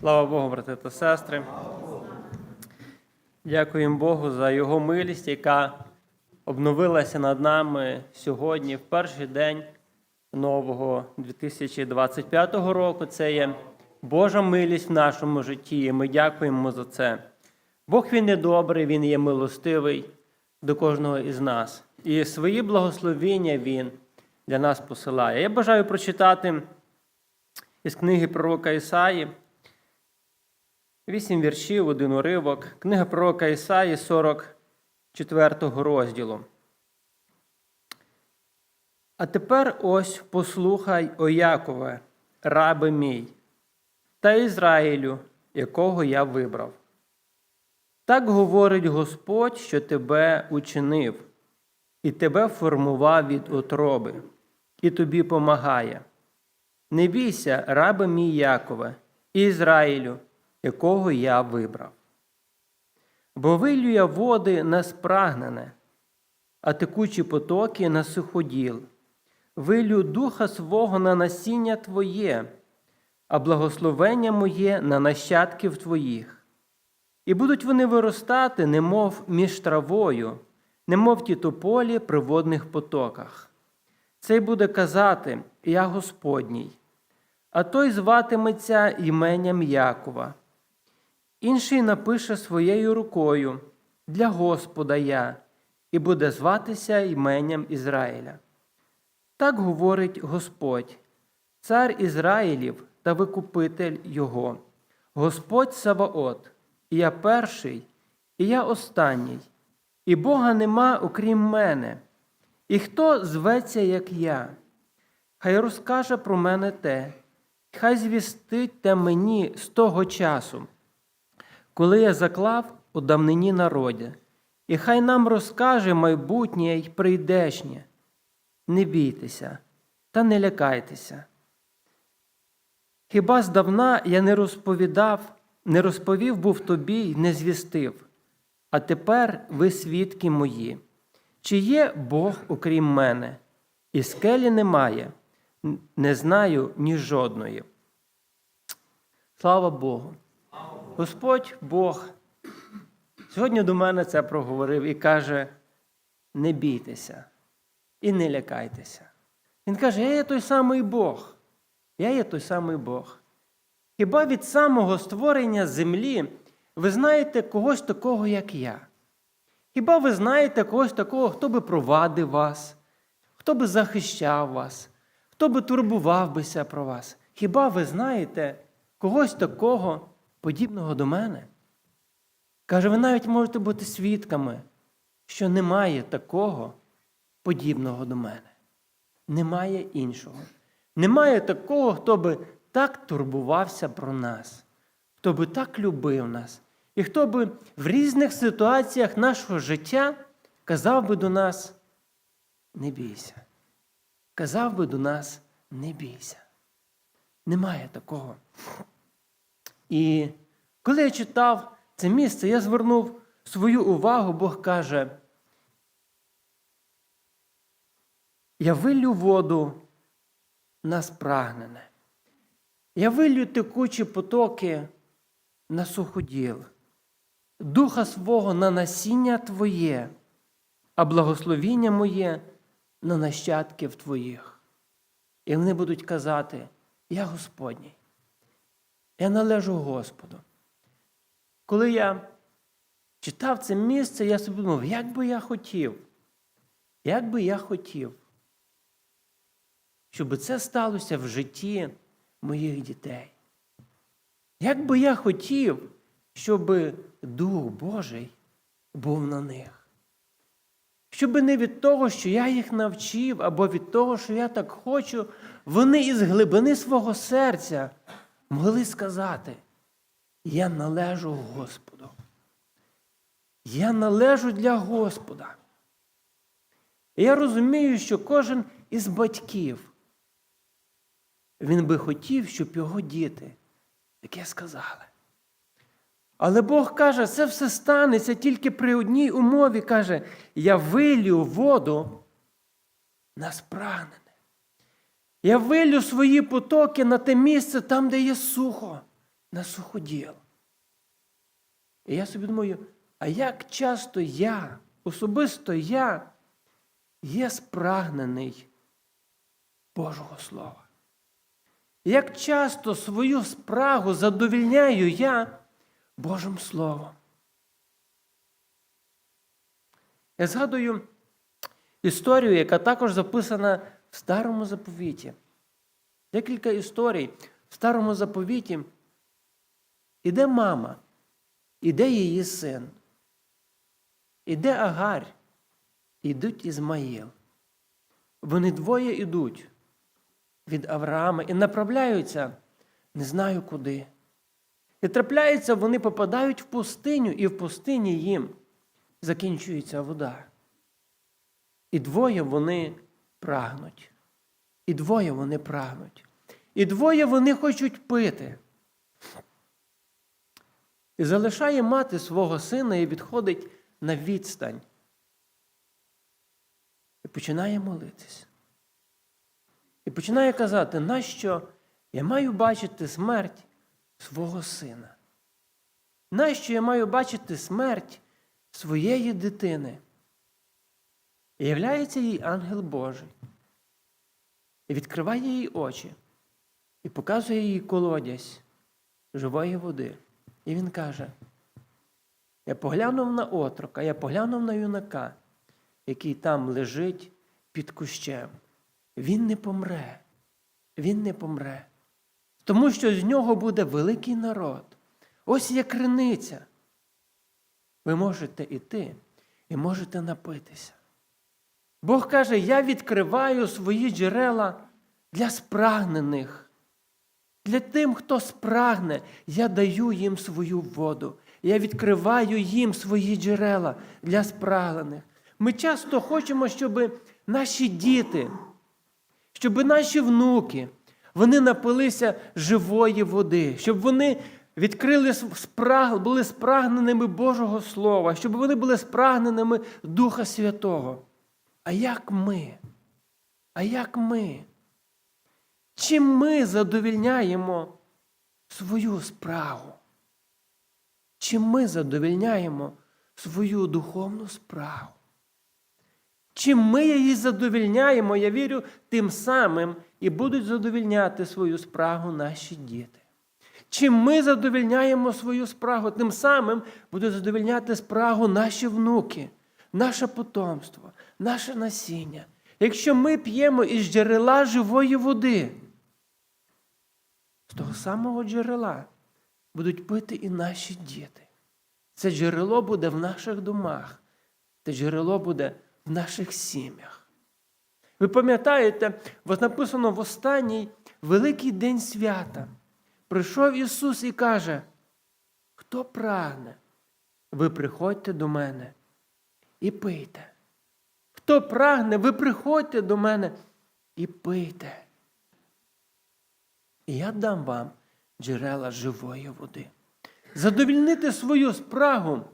Слава Богу, брати та сестри. Дякуємо Богу за Його милість, яка обновилася над нами сьогодні, в перший день нового 2025 року. Це є Божа милість в нашому житті, і ми дякуємо за це. Бог він є добрий, Він є милостивий до кожного із нас. І свої благословіння Він для нас посилає. Я бажаю прочитати із книги пророка Ісаї. Вісім віршів, один уривок. Книга пророка Ісаї 44 розділу. А тепер ось послухай, о Якове, рабе мій, та Ізраїлю, якого я вибрав. Так говорить Господь, що тебе учинив, і тебе формував від утроби, і тобі помагає. Не бійся, рабе мій Якове, Ізраїлю, якого я вибрав. Бо вилю я води на спрагнене, а текучі потоки на суходіл. Вилю духа свого на насіння Твоє, а благословення моє на нащадків Твоїх. І будуть вони виростати, немов між травою, немов ті тополі при водних потоках. Цей буде казати Я Господній, а той зватиметься іменням Якова. Інший напише своєю рукою для Господа я, і буде зватися іменням Ізраїля. Так говорить Господь, цар Ізраїлів та викупитель Його, Господь Саваот, і я перший, і я останній, і Бога нема, окрім мене, і хто зветься, як я, хай розкаже про мене те, хай звістить те мені з того часу, коли я заклав у давнині народі, і хай нам розкаже майбутнє й прийдешнє. Не бійтеся та не лякайтеся. Хіба здавна я не розповідав, не розповів був тобі й не звістив, а тепер ви свідки мої. Чи є Бог окрім мене, і скелі немає, не знаю ні жодної. Слава Богу! Господь Бог сьогодні до мене це проговорив і каже: не бійтеся і не лякайтеся. Він каже: Я є той самий Бог. Я є той самий Бог. Хіба від самого створення землі ви знаєте когось такого, як я? Хіба ви знаєте когось такого, хто би провадив вас, хто би захищав вас, хто би турбував бися про вас? Хіба ви знаєте когось такого, подібного до мене? Каже, ви навіть можете бути свідками, що немає такого подібного до мене. Немає іншого. Немає такого, хто би так турбувався про нас, хто би так любив нас, і хто би в різних ситуаціях нашого життя казав би до нас, не бійся. Казав би до нас, не бійся. Немає такого. І коли я читав це місце, я звернув свою увагу, Бог каже, я вилю воду на спрагнене. Я вилю текучі потоки на суходіл, духа свого на насіння Твоє, а благословіння моє на нащадків Твоїх. І вони будуть казати, я Господній, я належу Господу. Коли я читав це місце, я собі думав, як би я хотів, як би я хотів, щоб це сталося в житті моїх дітей. Як би я хотів, щоб Дух Божий був на них. Щоб не від того, що я їх навчив, або від того, що я так хочу, вони із глибини свого серця могли сказати: Я належу Господу. Я належу для Господа. Я розумію, що кожен із батьків він би хотів, щоб його діти таке сказали. Але Бог каже, це все станеться тільки при одній умові, каже, я вилю воду на спрагнене. Я вилю свої потоки на те місце там, де є сухо. на суходіл. І я собі думаю, а як часто я, особисто я, є спрагнений Божого Слова? Як часто свою спрагу задовільняю я Божим Словом? Я згадую історію, яка також записана в старому заповіті. Декілька історій в старому заповіті. Іде мама, іде її син, іде Агарь, ідуть Ізмаїл. Вони двоє йдуть від Авраама і направляються не знаю куди. І трапляється, вони попадають в пустиню, і в пустині їм закінчується вода. І двоє вони прагнуть. І двоє вони прагнуть. І двоє вони хочуть пити. І залишає мати свого сина і відходить на відстань. І починає молитись. І починає казати, нащо я маю бачити смерть свого сина? Нащо я маю бачити смерть своєї дитини? І являється їй ангел Божий. І відкриває їй очі, і показує їй колодязь живої води. І він каже: Я поглянув на отрока, я поглянув на юнака, який там лежить під кущем. Він не помре, він не помре. Тому що з нього буде великий народ. Ось є криниця. Ви можете іти і можете напитися. Бог каже, я відкриваю свої джерела для спрагнених. Для тим, хто спрагне, я даю їм свою воду. Я відкриваю їм свої джерела для спрагнених. Ми часто хочемо, щоб наші діти, щоб наші внуки, вони напилися живої води, щоб вони відкрили були спрагненими Божого Слова, щоб вони були спрагненими Духа Святого. А як ми? А як ми? Чим ми задовільняємо свою справу? Чим ми задовільняємо свою духовну справу? Чим ми її задовільняємо, я вірю, тим самим і будуть задовільняти свою справу наші діти. Чим ми задовільняємо свою справу, тим самим будуть задовільняти справу наші внуки, наше потомство, наше насіння. Якщо ми п'ємо із джерела живої води, з того самого джерела будуть пити і наші діти. Це джерело буде в наших домах, це джерело буде в наших сім'ях. Ви пам'ятаєте, написано в останній великий день свята. Прийшов Ісус і каже, хто прагне, ви приходьте до мене і пийте. Хто прагне, ви приходьте до мене і пийте. І я дам вам джерела живої води. Задовільнити свою спрагу,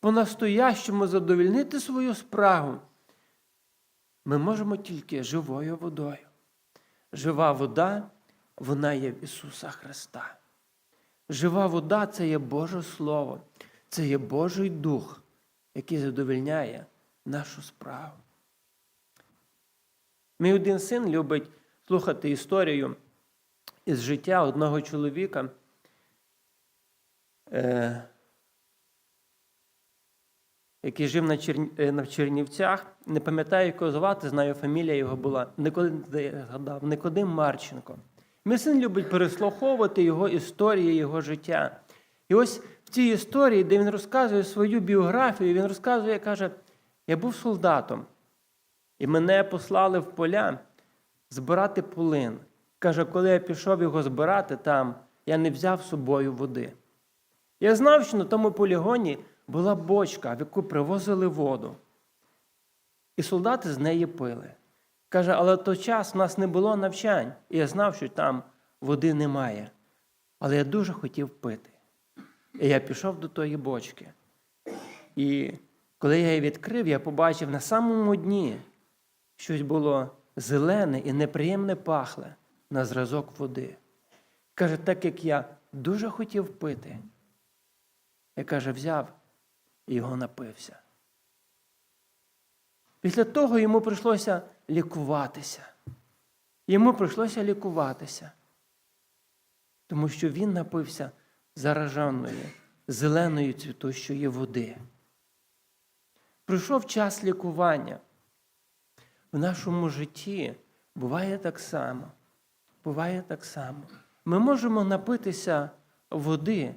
по-настоящому задовільнити свою спрагу. Ми можемо тільки живою водою. Жива вода, вона є в Ісуса Христа. Жива вода це є Боже Слово, це є Божий Дух, який задовільняє нашу справу. Мій один син любить слухати історію із життя одного чоловіка. Е, який жив на, Чер... на Чернівцях, не пам'ятаю, якого звати, знаю, фамілія його була, Никодим, згадав, Никодим Марченко. Мій син любить переслуховувати його історії, його життя. І ось в цій історії, де він розказує свою біографію, він розказує, каже, я був солдатом, і мене послали в поля збирати полин. Каже, коли я пішов його збирати там, я не взяв з собою води. Я знав, що на тому полігоні була бочка, в яку привозили воду. І солдати з неї пили. Каже, але в той час в нас не було навчань, і я знав, що там води немає. Але я дуже хотів пити. І я пішов до тої бочки. І коли я її відкрив, я побачив на самому дні щось було зелене і неприємне пахле на зразок води. Каже, так як я дуже хотів пити. І каже, взяв і його напився. Після того йому прийшлося лікуватися. Йому прийшлося лікуватися, тому що він напився зараженої, зеленої цвітущої води. Прийшов час лікування. В нашому житті буває так само. Буває так само. Ми можемо напитися води,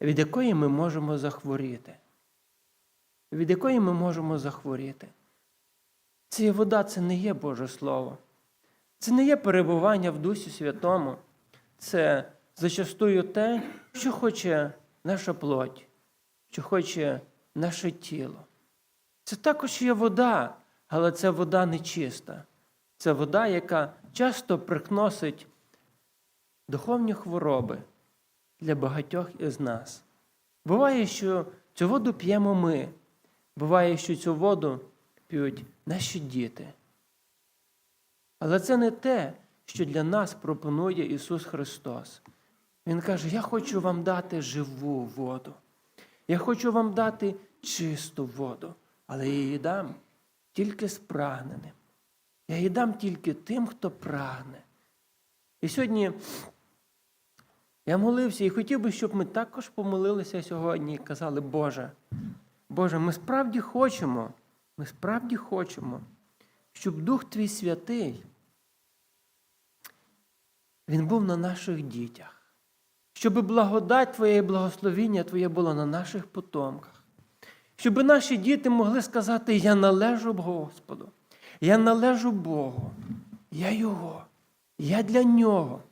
від якої ми можемо захворіти. Від якої ми можемо захворіти. Ця вода це не є Боже Слово. Це не є перебування в Дусі Святому. Це зачастую те, що хоче наша плоть, що хоче наше тіло. Це також є вода, але це вода нечиста. Це вода, яка часто приносить духовні хвороби для багатьох із нас. Буває, що цю воду п'ємо ми, буває, що цю воду п'ють наші діти. Але це не те, що для нас пропонує Ісус Христос. Він каже: Я хочу вам дати живу воду. Я хочу вам дати чисту воду, але я її дам тільки спрагненим. Я її дам тільки тим, хто прагне. І сьогодні я молився і хотів би, щоб ми також помолилися сьогодні і казали, Боже, Боже, ми справді хочемо, ми справді хочемо, щоб Дух Твій Святий, Він був на наших дітях, щоб благодать Твоє і благословіння Твоє було на наших потомках, щоб наші діти могли сказати, я належу Господу, я належу Богу, я Його, я для Нього.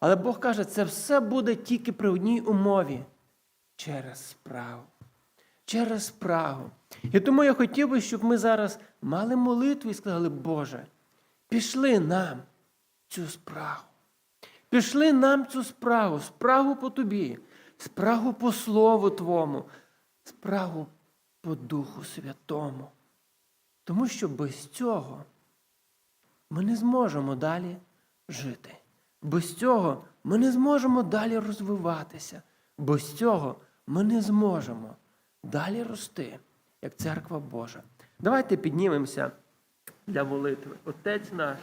Але Бог каже, це все буде тільки при одній умові через справу. Через справу. І тому я хотів би, щоб ми зараз мали молитву і сказали, Боже, пішли нам цю справу. Пішли нам цю справу, справу по тобі, справу по Слову Твому, справу по Духу Святому. Тому що без цього ми не зможемо далі жити. Без цього ми не зможемо далі розвиватися. Без цього ми не зможемо далі рости, як церква Божа. Давайте піднімемося для молитви. Отець наш,